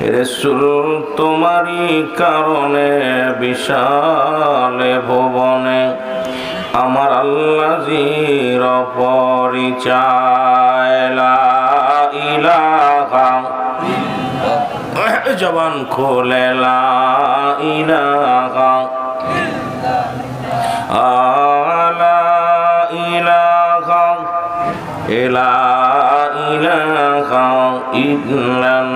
রসুল তোমারই কারণে বিশালে ভুবনে আমার আল্লাহ জির পরিচয় ইলাহা জবান খোলে ইলাহা আলা ইলাহা ইলা ইলাহা ইল্লাল্লাহ।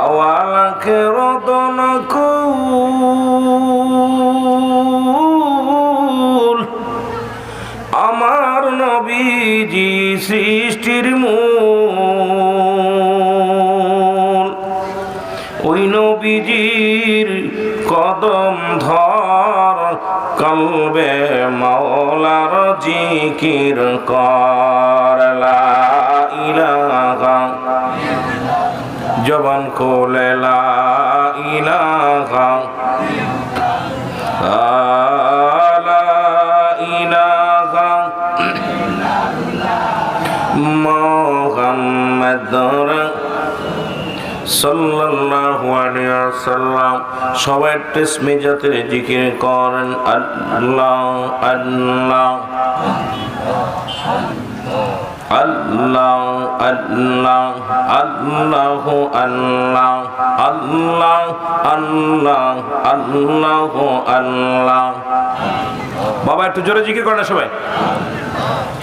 আওয়ালাকে রতন কুল। আমার নবীজি সৃষ্টির মূল। ওই নবীজির কদম ধর, কলবে মৌলার জিকির কর। জবান খোলে, লা ইলাহা লা ইলাহা সাল্লাল্লাহু আলাইহি ওয়াসাল্লাম। সবাই টেসমি জাতের জিকির করেন, আল্লাহ আল্লাহ আল্লাহ আল্লাহ আল্লাহ আল্লাহ আল্লাহ আল্লাহ আল্লাহ আল্লাহ। বাবা, একটু জোরে জিকির করে না সবাই।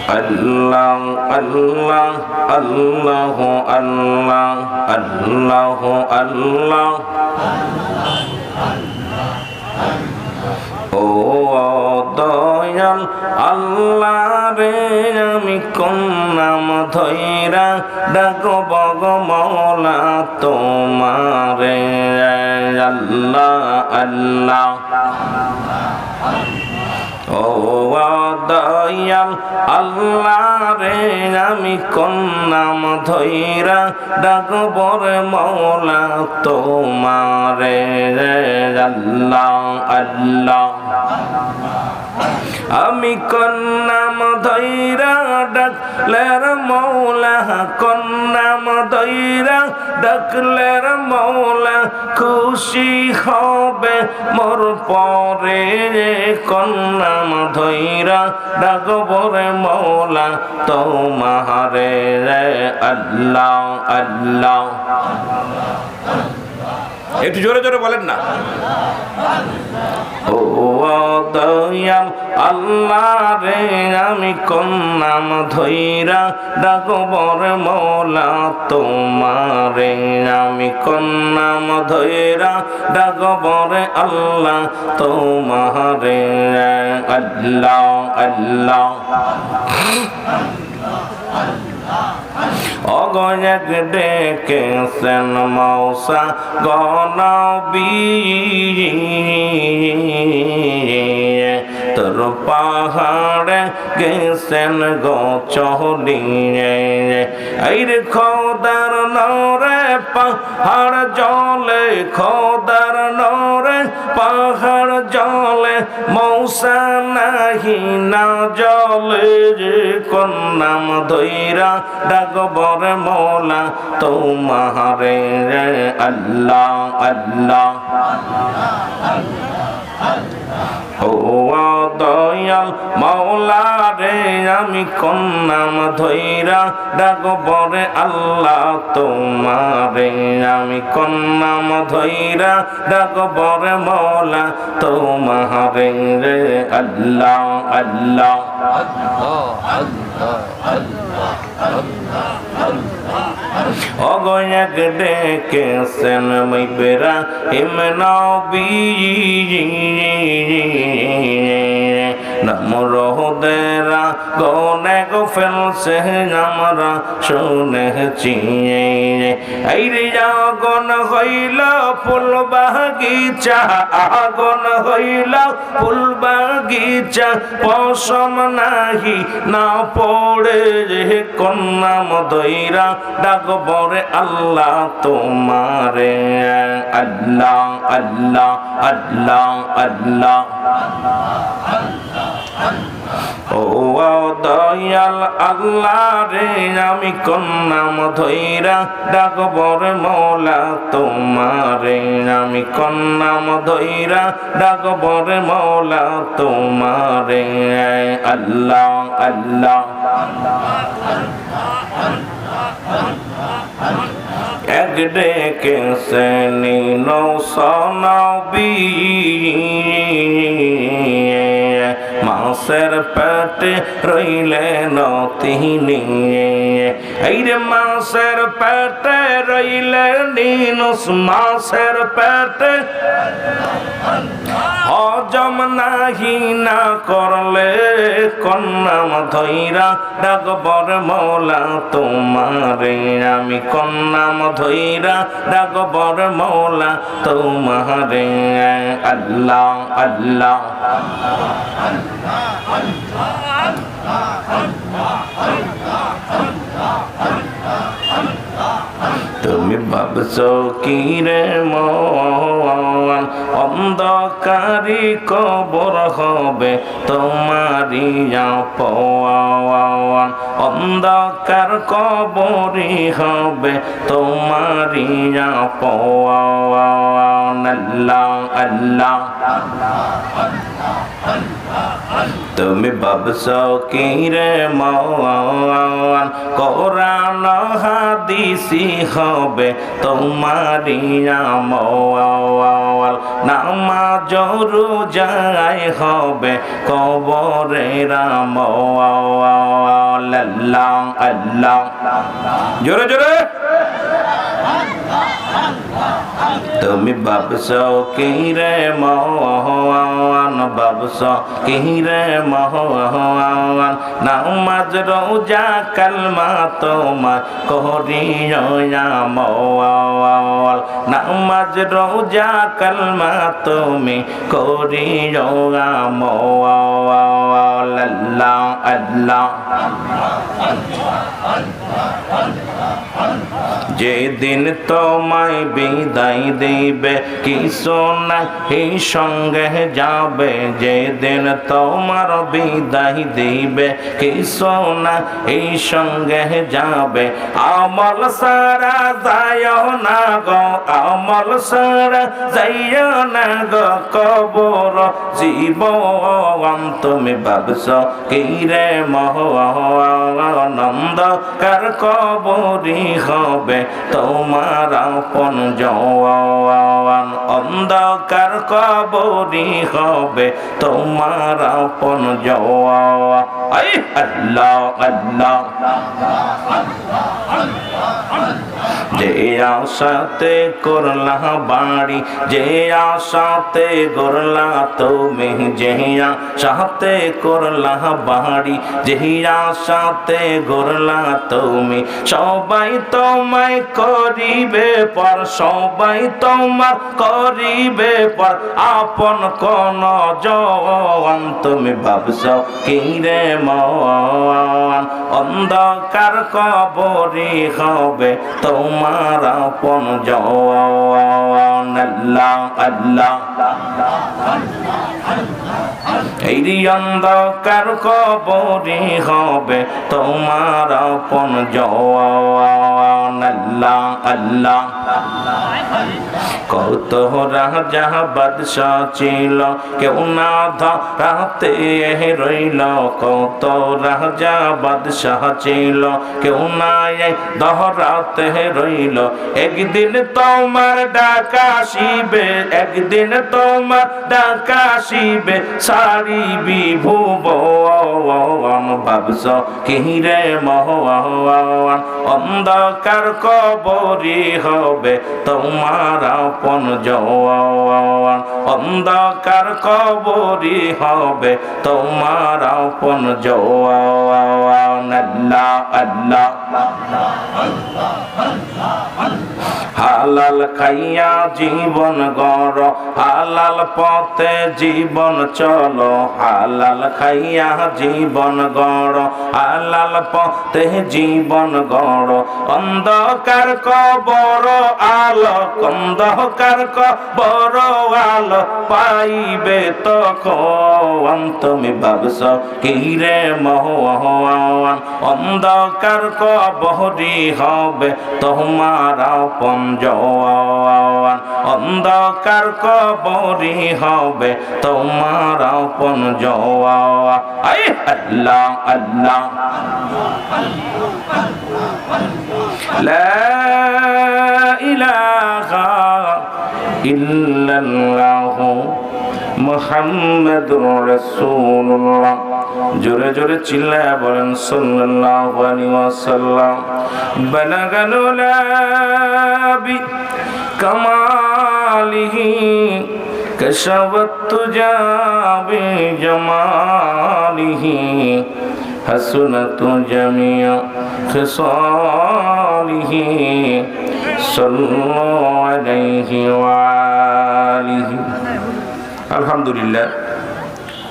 আল্লাহ আল্লাহ আল্লাহ আল্লাহ আল্লাহ আল্লাহ ও দয়াল আল্লাহ রে আমি কোন নাম ধৈরা ডাক বগ মৌলা তোমারে। আল্লাহ আল্লাহ। ও দয়াল আল্লাহ রে আমি কোন নাম ধৈরা ডাকবর মৌলা তোমারে। আল্লাহ আল্লাহ। আমি কন্যাম ধৈরা ডাকলের মৌলা কন্যাম ধৈরা ডাকলের মৌলা, খুশি হবে মোর পরে কন্যাম ধৈরা ডাকবর মৌলা তোমারে রে আল্লাহ আল্লাহ। একটু জোরে জোরে বলেন না। ও দয়াল আল্লাহ রে আমি কোন নাম ধৈরা ডাকবর মৌলা, তোমারে আমি কোন নাম ধৈরা ডাকবর আল্লাহ, তোমারে আল্লাহ আল্লাহ। অগয়ক ডেকেছেন মৌসা গনবী তোর পাহাড়ে গেছেন গো চহলিয়ে খোদার নরে, পাহাড় জলে, খোদার নরে, পাহাড় জলে মৌসা নাহি না জলে যে কন্যাম ধৈরা ডাকবর মৌলা তোমাহারে রে আল্লাহ আল্লাহ। ও দয়াল মাওলা রে আমি কন্যাম ধৈরা ডাকবরে আল্লাহ তোমারে। আমি কন্যাম ধৈরা ডাকবরে মৌলা তোমারে রে। আল্লাহ আল্লাহ। আল্লাহ আল্লাহ আল্লাহ আল্লাহ। অগয়ক ডেকেছেন মাইবেরা হিম নবী নমরোদেরা গনে গো ফেলছে আমরা শুনেছি এই রে গন হয়ে হইল ফুল বাগিচা, আগুন হইল ফুল বাগিচা, পশম নাহি না পড়ে কন্যাম দইরা ডাকবরে আল্লাহ তোমারে। আল্লাহ আল্লাহ আল্লাহ আল্লাহ। ও দয়াল আল্লাহ রে, আমি কন্যাম ধৈরা ডাকবর মৌলা তোমারে। আমি কন্যাম ধৈরা ডাকবর মৌলা তোমারে। আল্লাহ আল্লাহ। এক ডেকে শ্রেণি নৌসনবী মাসের পেটে রইলে নতিনি এই রে মাসের পেটে রইলে নিনুস মাসের পেটে হজম নাহি না করলে কন্যাম ধৈরা ডাকবর মৌলা তোমারে। আমি কন্যাম ধৈরা ডাকবর মৌলা তোমারে। আল্লাহ আল্লাহ। তুমি ভাবছ কি রে মন অন্ধকারী কবর হবে তোমারি পওয়ান অন্ধকার কবরি হবে তোমারি পওয়ান আল্লাহ আল্লাহ তুমি ভাবছ কি রে মন কোরআন হাদিসি হবে তোমারি আমল। নামাজ রোজায় হবে কবরে রাম আল্লাহ আল্লাহ। জোরে জোরে। তুমি ভাবছ কি রে মহান ভাবছ কি রে মহান নামাজ, রোজা, কালমা তোমার করিয়া মওয়াল নামাজ, রোজা, কালমা তুমি করিয়া মওয়াল আল্লাহ আল্লাহ। যেদিন তোমায় বিদায় দিবে কি সোনা এই সঙ্গে যাবে। যেদিন তোমার বিদায় দিবে কি সোনা এই সঙ্গে যাবে। আমল সারা যায় না গো, আমল সারা যাইয় না গো, কবর জীবন তুমি ভাবছ কি রে মহ আনন্দ কার কবরি হবে? তোমার আপন জওয়ান, অন্ধকার কবরি হবে তোমার আপন জওয়া যে আশাতে করলা বাড়ি, যে আশাতে করলা তুমি, যে আশাতে করলা বাড়ি, যে আশাতে করলা তুমি, সবাই তোমায় করিবে পর সবাই তোমার করিবে পর আপন কোন জওয়ান তুমি ভাবছ কি রে মন অন্ধকার কবরি হবে তোমার আপন জওয়ান আল্লাহ আল্লাহ এই অন্ধকার কবরি হবে তোমার আপন জওয়ান। আল্লাহ আল্লাহ। কত রাজা বাদশাহ ছিল, কেউ না ধরাতে রইল। কত রাজা বাদশাহ ছিল, কেউ না ধরাতে রইল। একদিন তোমার ডাকা শিবে একদিন তোমার ডাকা শিবে সারি বিভুবন ভাবছ কিরে মহান অন্ধকার কবরি হবে তোমার আপন জওয়ান অন্ধকার কবরি হবে তোমার আপন জওয়ান। আল্লাহ আল্লাহ। হালাল খাইয়া জীবন গড়, হালাল পথে জীবন চলো, হালাল খাইয়া জীবন গড়, হালাল পথে জীবন গড়। অন্ধকার কবর আলো অন্ধকার কবর, আলো পাইবে তখন তুমি ভাবছ কি রে মহান অন্ধকার কবরি হবে তোমার আপন জওয়ান অন্ধকার কবরি হবে তোমার আপন জওয়া আই আল্লাহ আল্লাহ। লা ইলাহা ইল্লাল্লাহু মুহাম্মাদুর জোরে জোরে চিল্লায় বলেন সাল্লাল্লাহু আলাইহি ওয়াসাল্লাম বালাগাল লাবি কামালিহি كشفت تجا بجماله حسنت جميع خصاله صلوا عليه وآله আলহামদুলিল্লাহ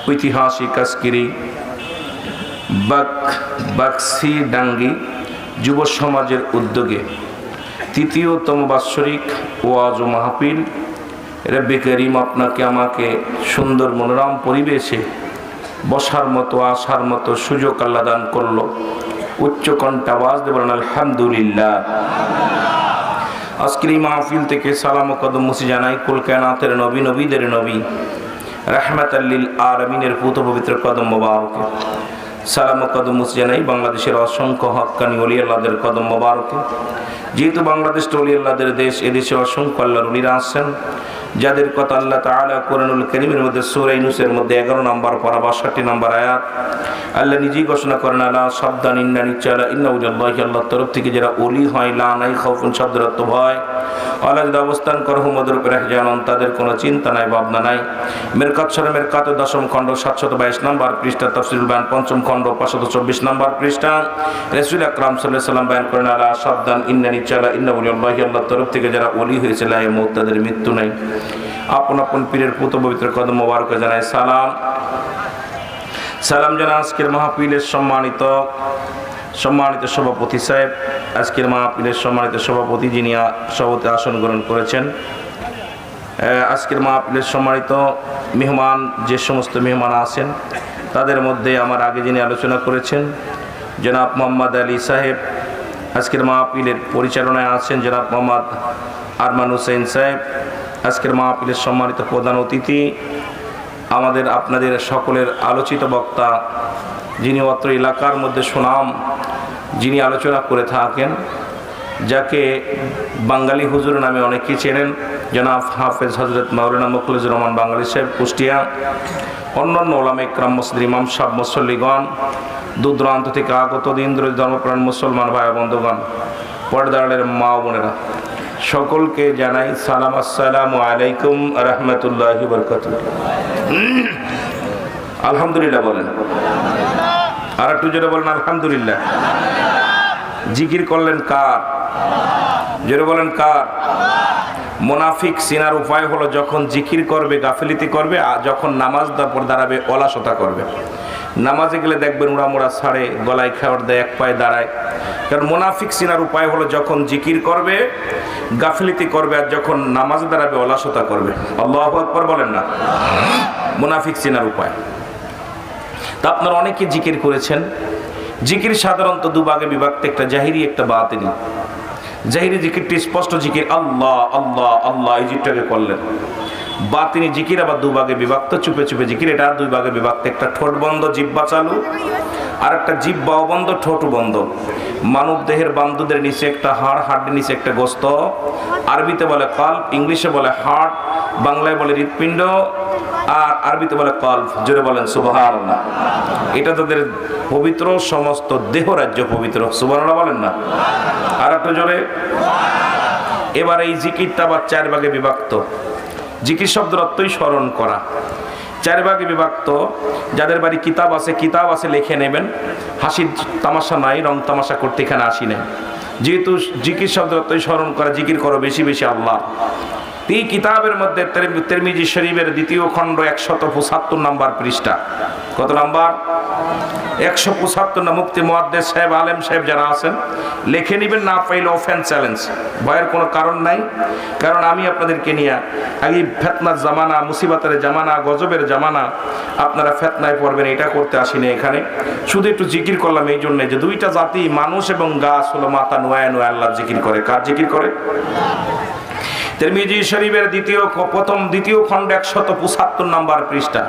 ঐতিহাসিক আজকের এই বাক, বাক্সি ডাঙ্গি যুব সমাজের উদ্যোগে তৃতীয়তম বাৎসরিক ওয়াজ ও মাহফিল। রব্বে করিম আপনাকে, আমাকে সুন্দর মনোরম পরিবেশে বসার মতো, আসার মতো সুযোগ আল্লাহ দান করল। উচ্চ কণ্ঠ আওয়াজ দেবেন আলহামদুলিল্লাহ। আজকের এই মাহফিল থেকে সালাম কদম মুসি জানাই কুলকানাতের নবী, নবীদের নবী। রাহমাত আল্লিল আলমিনের পুত পবিত্র কদম সালাম কদম জানাই বাংলাদেশের অসংখ্য হক্কানি অলি আল্লাহদের কদম মোবারকে। যেহেতু বাংলাদেশ অলি আল্লাহদের দেশ, এদেশে অসংখ্য আল্লাহর উলিরা আসছেন যাদের কথা আল্লাহ তাআলা কোরআনুল করিমের মধ্যে, সূরা ইউনূসের মধ্যে 11 নম্বর পারা 62 নম্বর আয়াত, আল্লাহ নিজেই ঘোষণা করেন, আলা সাবধান, ইন্না নিচালা ইন্না উজাল্লাহি আল্লাহর তরফ থেকে যারা অলি হয়, লা নাই খাউফুন শব্দরত্ব ভয় আল্লাহ যদি অবস্থান করো হুমদের জানান তাদের কোনো চিন্তা নাই, ভাবনা নাই। মেরকাত সরে মেরকাত দশম খণ্ড সাতশত বাইশ নম্বর পৃষ্ঠা তফসিল বায়ান পঞ্চম খণ্ড পাঁচশত চব্বিশ নম্বর পৃষ্ঠা। রসুল আকরাম সাল্লাহ সাল্লাম বায়ান করেন, আলা সাবধান ইন্না নিচালা ইন্না উজাল্লাহি আল্লাহর তরফ থেকে যারা ওলি হয়েছে লাই মৌত তাদের মৃত্যু নাই। আপন আপন পীরের পুত পবিত্র কদম মোবারক জানায়, সালাম। সালাম জানা আজকের মাহফিলের সম্মানিত সম্মানিত সভাপতি সাহেব, আজকের মাহফিলের সম্মানিত সভাপতি যিনি সভাপতি আসন গ্রহণ করেছেন আজকের মাহফিলের সম্মানিত মেহমান, যে সমস্ত মেহমান আছেন, তাদের মধ্যে আমার আগে যিনি আলোচনা করেছেন, জনাব মোহাম্মদ আলী সাহেব, আজকের মাহফিলের পরিচালনায় আছেন জনাব মোহাম্মদ আরমান হুসেন সাহেব, আজকের মাহফিলের সম্মানিত প্রধান অতিথি, আমাদের আপনাদের সকলের আলোচিত বক্তা যিনি অত্র এলাকার মধ্যে সুনাম যিনি আলোচনা করে থাকেন, যাকে বাঙালি হুজুর নামে অনেকেই চেনেন, জনাব হাফেজ হজরত মাওলানা মুখলিজুর রহমান বাঙালি সাহেব, কুষ্টিয়া। অন্যান্য ওলামে ইকরাম মসজিদ ইমাম সাহ মুসল্লিগণ দূর দূরান্ত থেকে আগত দিন্দ্র ধর্মপ্রাণ মুসলমান ভাই বন্ধুগণ পর্দারের মা বোনেরা, সকলকে জানাই সালাম, আসসালামু আলাইকুম রহমতুল্লাহ বরকত আলহামদুলিল্লাহ বলেন আর একটু জোরে বলেন, আলহামদুলিল্লাহ। জিকির করলেন কার? জোরে বলেন কার? মোনাফিক সিনার উপায় হলো যখন জিকির করবে, গাফিলিতি করবে, আর যখন নামাজ তারপর দাঁড়াবে, অলাসতা করবে। নামাজে গেলে দেখবেন মোড়া ছাড়ে, গলায় খাওয়ার দেয়, এক পায়ে দাঁড়ায়। কারণ মোনাফিক সিনার উপায় হলো যখন জিকির করবে, গাফিলিতি করবে, আর যখন নামাজ দাঁড়াবে, অলাসতা করবে। আল্লাহ আকবর বলেন না। মোনাফিক সিনার উপায়। তা আপনারা অনেকে জিকির করেছেন। জিকির সাধারণত দুভাগে বিভক্ত, একটা জাহিরি, একটা বাতিনি। জাহিরি জিকিরটি স্পষ্ট জিকির, আল্লাহ আল্লাহ আল্লাহ, এই জিকটাকে করলেন। বাতিনি জিকির আবার দুভাগে বিভক্ত, চুপে চুপে জিকির, এটা দুই ভাগে বিভক্ত। একটা ঠোঁট বন্ধ জিব্বা চালু আর একটা জিব্বাও বন্ধ ঠোঁট বন্ধ। মানব দেহের বান্ধুদের নিচে একটা হাড় হাড্ডির নিচে একটা গোস্ত। আরবিতে বলে কাল ইংলিশে বলে হার্ট বাংলায় বলে হৃৎপিণ্ড, আর আরবিতে বলে কল্ফ জোরে বলেন সুবাহার এটা তাদের পবিত্র সমস্ত দেহ রাজ্য পবিত্র। সুবাহ বলেন না? আর একটু জোরে। এবার এই জিকিরটা আবার চার ভাগে বিভক্ত। জিকির শব্দের অর্থই স্মরণ করা। চার ভাগে বিভক্ত। যাদের বাড়ি কিতাব আছে কিতাব আছে লিখে নেবেন। হাসির তামাশা নাই, রং তামাশা করতে এখানে আসি নেই। যেহেতু জিকির শব্দ অর্থই স্মরণ করা, জিকির করো বেশি বেশি আল্লাহ। এই কিতাবের মধ্যে তেরমিজি শরীফের দ্বিতীয় খণ্ড একশত পঁচাত্তর নাম্বার পৃষ্ঠা। কত নাম্বার? একশো পঁচাত্তর না মুক্তি মোয়াদ্দেদ সাহেব, আলেম সাহেব যারা আছেন, লিখে নেবেন না পাইলে ওফেন চ্যালেঞ্জ ভয়ের কোনো কারণ নাই। কারণ আমি আপনাদেরকে নিয়ে আগে ফেতনার জামানা, মুসিবাতের জামানা, গজবের জামানা আপনারা ফেতনায় পড়বেন, এটা করতে আসিনি এখানে। শুধু একটু জিকির করলাম এই জন্যে যে দুইটা জাতি, মানুষ এবং গাছ হলো মাতা নোয়া নোয়া আল্লাহ জিকির করে। কার জিকির করে? তিরমিজি শরীফের দ্বিতীয় প্রথম দ্বিতীয় খণ্ড একশত পঁচাত্তর নাম্বার পৃষ্ঠা।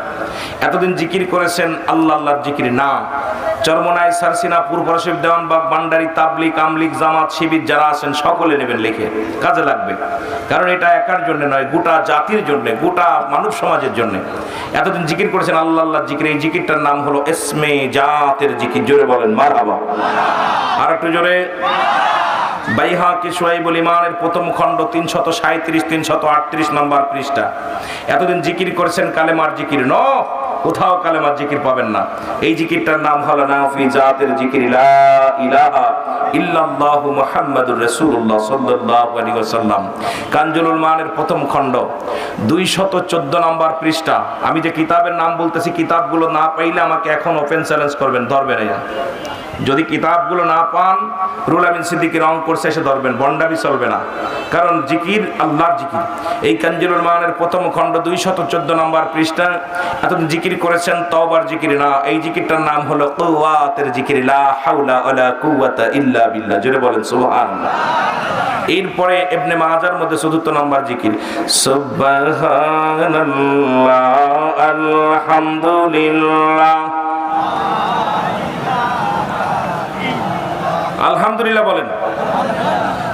এতদিন জিকির করেছেন আল্লাহ আল্লাহর জিকির না। চরমনাই সারসিনা পূর্ব শরীফ দেওয়ানবাগ বান্ডারি তাবলিক আমলিক জামাত, শিবির যারা আছেন, সকলে নেবেন লিখে। কাজে লাগবে। কারণ এটা একার জন্য নয়, গোটা জাতির জন্য, গোটা মানব সমাজের জন্য। এতদিন জিকির করেছেন আল্লাহ আল্লাহর জিকির, এই জিকিরটার নাম হলো এসমে জাতের জিকির। জোরে বলেন মার আর একটু জোরে। বাইহা কি সোয়াইবুল ইমানের প্রথম খণ্ড তিনশত সাঁত্রিশ তিনশত আটত্রিশ নম্বর পৃষ্ঠা। এতদিন জিকির করেছেন কালেমার জিকির। ন! কোথাও কালেমার জিকির পাবেন না। এই জিকিরটার নাম হলো জাতের জিকির ইলাহা ইল্লাল্লাহু মুহাম্মাদুর রাসূলুল্লাহ সাল্লাল্লাহু আলাইহি ওয়াসাল্লাম। কানজুলুল মানের প্রথম খণ্ড 214 নম্বর পৃষ্ঠা। আমি যে কিতাবের নাম বলতেছি, কিতাবগুলো না পাইলে আমাকে এখন ওপেন চ্যালেঞ্জ করবেন, ধরবেন না যদি কিতাবগুলো না পান, রুল আমিন সিদ্দিকি রং করছে এসে ধরবেন বন্ডাবি চলবে না। কারণ জিকির আল্লাহর জিকির। এই কাঞ্জিরুল মানের প্রথম খণ্ড দুই শত চোদ্দ নম্বর পৃষ্ঠা এত জিকির করেছেন, তওবার জিকির না। এই জিকিরটার নাম হলো কুওয়াতের জিকির, লা হাওলা ওয়ালা কুওয়াতা ইল্লা বিল্লাহ। জোরে বলেন, সুবহানাল্লাহ। এরপরে ইবনে মাজার মধ্যে চতুর্থ নম্বর জিকির, সুবহানাল্লাহ, আলহামদুলিল্লাহ। আলহামদুলিল্লাহ বলেন।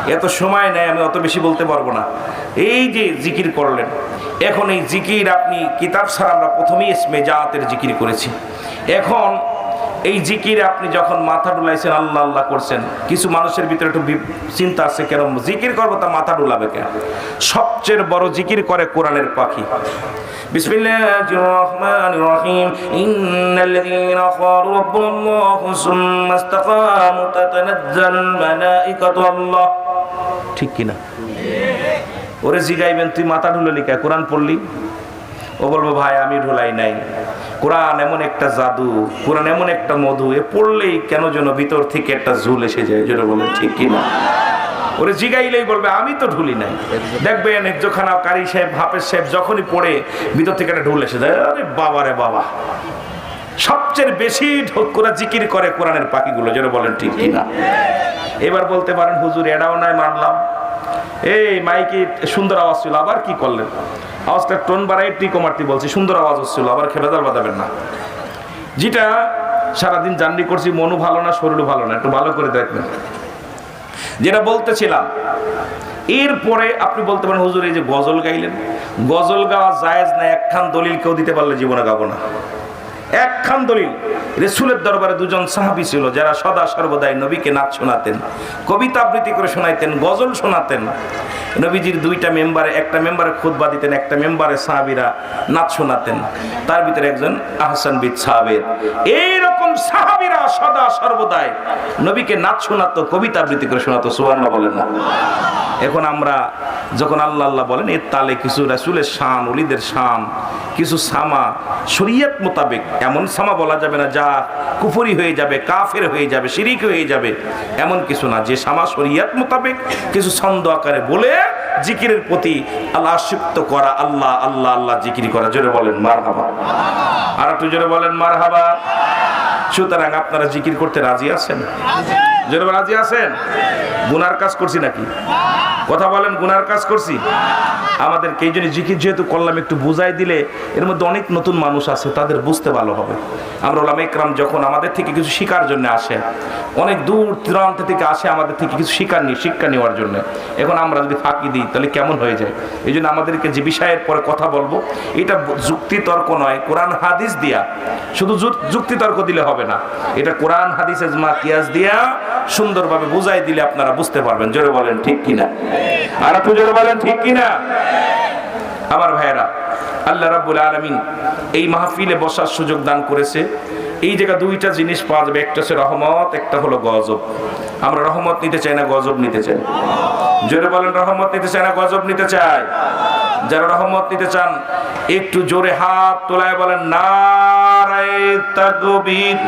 এত সময় নেই আমি অত বেশি বলতে পারবো না এই যে জিকির করলেন এখন এই জিকির আপনি কিতাব ছাড়া আমরা প্রথমেই ইসমে জাতের জিকির করেছি এখন এই জিকির আপনি যখন মাথা ডুলাইছেন আল্লাহ আল্লাহ করছেন কিছু মানুষের ভিতরে একটু বি- চিন্তা আছে কেন জিকির করবো তা মাথা ডুলাবে কেন সবচেয়ে বড় জিকির করে কোরআনের পাখি بسم الله الرحمن الرحيم إن الذين قالوا ربنا الله ثم استقاموا تتنزل الملائكة الله ঠিক কিনা? ওরে জিগাইবেন, তুই মাথা ঢুলালি কে? কোরআন পড়লি? ও বলব, ভাই, আমি ঢুলাই নাই। কোরআন এমন একটা জাদু, কোরআন এমন একটা মধু, এ পড়লেই কেন যেন ভিতর থেকে একটা ঝুল এসে যায় যেটা বলেন, ঠিক কিনা? ওরে জিগাইলেই বলবে, আমি তো ঢুলি নাই। দেখবে ন্যায্যখানা কারি সাহেব, হাফেজ সাহেব যখনই পড়ে, ভিতর থেকে একটা ঢুল এসে যায়, আরে বাবা রে বাবা। সবচেয়ে বেশি ঢোক করে জিকির করে কোরআনের পাখিগুলো, যেন বলেন, ঠিক কিনা? এবার বলতে পারেন, হুজুর এটাও নাই, মানলাম। এই মাইকে সুন্দর আওয়াজ ছিল, আবার কি করলেন? আওয়াজটা টোন বাড়াই টিকো মারতে বলছি, সুন্দর আওয়াজ হচ্ছিল, আবার খেবেদার বাজাবেন না। যেটা সারাদিন জার্নি করছি, মনও ভালো না, শরীরও ভালো না, একটু ভালো করে দেখবেন। যেটা বলতেছিলাম, এরপরে আপনি বলতে পারেন, হুজুর, এই যে গজল গাইলেন, গজল গাওয়া জায়েজ না, একখান দলিল কেউ দিতে পারলে জীবনে গাবো না। একখান দলিল। রেসুলের দরবারে দুজন সাহাবি ছিল, যারা সদা সর্বদাই নবীকে নাচ শোনাতেন, কবিতা আবৃত্তি করে শোনাইতেন, গজল শোনাতেন। নবীজির দুইটা মেম্বারে, একটা মেম্বারে খুতবা দিতেন, একটা মেম্বারে সাহাবিরা নাচ শোনাতেন। তার ভিতরে একজন আহসান বিদ সাহাবের এইরকম সাহাবিরা সদা সর্বদাই নবীকে নাচ শোনাতো, কবিতা আবৃত্তি করে শোনাতো সুবর্ণ বলেন না। এখন আমরা যখন আল্লাহ আল্লাহ বলেন, এর তালে কিছু রাসুলের শান অলিদের শান, কিছু সামা, শরীয়ত মোতাবেক, এমন সামা বলা যাবে না যা কুফরি হয়ে যাবে কাফের হয়ে যাবে শিরিক হয়ে যাবে এমন কিছু না। যে সামা শরীয়ত মোতাবেক কিছু ছন্দ আকারে বলে জিকিরের প্রতি আল্লাহ আসক্ত করা আল্লাহ আল্লাহ আল্লাহ জিকির করা। জোরে বলেন মার হাবা আর একটু জোরে বলেন মার হাবা সুতরাং আপনারা জিকির করতে রাজি আছেন? জোরে রাজি আছেন? গুনার কাজ করছি নাকি? কথা বলেন, গুনার কাজ করছি। আমাদেরকে এই জন্য জিকির যেহেতু করলাম, একটু বুঝাই দিলে এর মধ্যে অনেক নতুন মানুষ আছে, তাদের বুঝতে ভালো হবে। আমরা ওলামা ইকরাম যখন আমাদের থেকে কিছু শিকার জন্য আসে, অনেক দূর দূরান্ত থেকে আসে আমাদের থেকে কিছু শিকার নিয়ে শিক্ষা নেওয়ার জন্য। এখন আমরা যদি ফাঁকি দিই, তাহলে কেমন হয়ে যায়? এই জন্য আমাদেরকে যে বিষয়ের পরে কথা বলব, এটা যুক্তি তর্ক নয়, কোরআন হাদিস দিয়া। শুধু যুক্তি তর্ক দিলে হবে না। এটা কোরআন হাদিস এজমা কিয়াস দিয়া সুন্দরভাবে বুঝাই দিলে আপনারা বুঝতে পারবেন, জোরে বলেন ঠিক কিনা? আর একটু জোরে বলেন ঠিক কিনা? আমার ভাইয়েরা, আল্লাহ রাব্বুল আলামিন এই মাহফিলে বসার সুযোগ দান করেছে। এই জায়গা দুইটা জিনিস পাওয়া যাবে, একটা হচ্ছে রহমত, একটা হলো গজব। আমরা রহমত নিতে চাই না গজব নিতে চাই? জোরে বলেন, রহমত নিতে চাই না গজব নিতে চাই? যারা রহমত নিতে চান, একটু জোরে হাত তোলায় বলেন, নারায় তাকবীর।